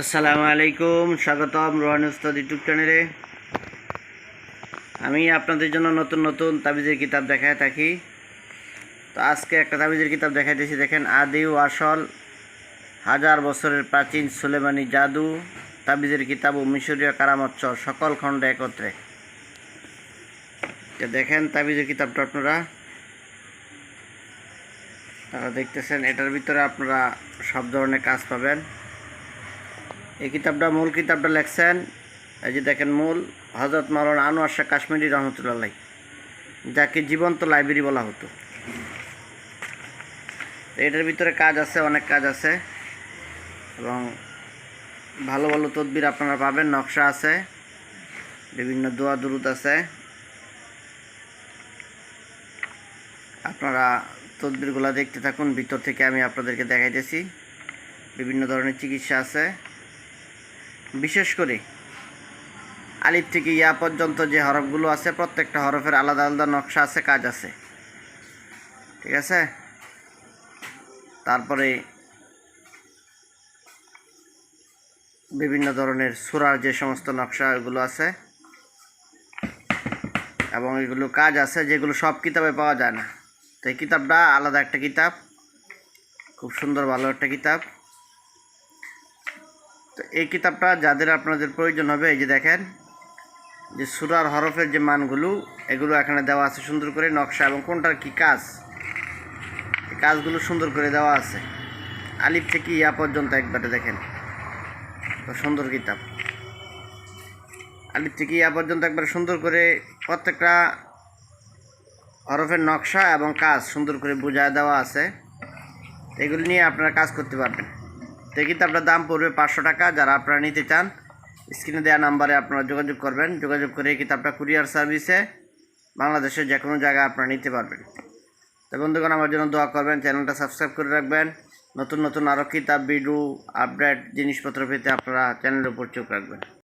আসসালামু আলাইকুম, স্বাগতম রোহান উস্তাদ ইউটিউব চ্যানেলে। আমি আপনাদের জন্য নতুন নতুন তাবিজের কিতাব দেখায় থাকি। তো আজকে একটা তাবিজের কিতাব দেখাইতেছি, দেখেন, আদি ও আসল, হাজার বছরের প্রাচীন সুলেমানি জাদু, তাবিজের কিতাব ও মিশরীয় কারামচ্চ, সকল খণ্ড একত্রে। দেখেন তাবিজের কিতাবটা আপনারা। তারা দেখতেছেন, এটার ভিতরে আপনারা সব ধরনের কাজ পাবেন। এই কিতাবটা মূল কিতাবটা লেখছেন, এই যে দেখেন মূল হজরত মাওলানা আনোয়ার শাহ কাশ্মীরি রহমতুল্লাহ যাকে জীবন্ত লাইব্রেরি বলা হতো। এটার ভিতরে কাজ আছে, অনেক কাজ আছে। এবং ভালো ভালো তদবির আপনারা পাবেন, নকশা আছে, বিভিন্ন দোয়া দুরুদ আছে। আপনারা তদবিরগুলো দেখতে থাকুন, ভিতর থেকে আমি আপনাদেরকে দেখাইতেছি। বিভিন্ন ধরনের চিকিৎসা আছে। বিশেষ করে আলিফ থেকে ইয়া পর্যন্ত যে হরফগুলো আছে, প্রত্যেকটা হরফের আলাদা আলাদা নকশা আছে, কাজ আছে। ঠিক আছে? তারপরে বিভিন্ন ধরনের সুরার যে সমস্ত নকশা এগুলো আছে, এবং এগুলো কাজ আছে, যেগুলো সব কিতাবে পাওয়া যায় না। তো এই কিতাবটা আলাদা একটা কিতাব, খুব সুন্দর ভালো একটা কিতাব। তো এই কিতাবটা যাদের আপনাদের প্রয়োজন হবে, এই যে দেখেন, যে সুরার হরফের যে মানগুলো, এগুলো এখানে দেওয়া আছে সুন্দর করে নকশা, এবং কোনটার কি কাজ? কাজগুলো সুন্দর করে দেওয়া আছে। আলিফ থেকে ইয়া পর্যন্ত একবারে দেখেন। তো সুন্দর কিতাব। আলিফ থেকে ইয়া পর্যন্ত একবারে সুন্দর করে প্রত্যেকটা হরফের নকশা এবং কাজ সুন্দর করে বোঝায় দেওয়া আছে। এগুলি নিয়ে আপনারা কাজ করতে পারবেন। তো কিন্তু আপনার দাম পড়বে পাঁচশো টাকা। যারা আপনারা নিতে চান, স্ক্রিনে দেওয়া নাম্বারে আপনারা যোগাযোগ করবেন। যোগাযোগ করে এই কিতাবটা কুরিয়ার সার্ভিসে বাংলাদেশের যে কোনো জায়গায় আপনারা নিতে পারবেন। তো বন্ধুগণ, আমার জন্য দোয়া করবেন, চ্যানেলটা সাবস্ক্রাইব করে রাখবেন। নতুন নতুন আরও কিতাব, ভিডিও, আপডেট, জিনিসপত্র পেতে আপনারা চ্যানেলের উপর চোখ রাখবেন।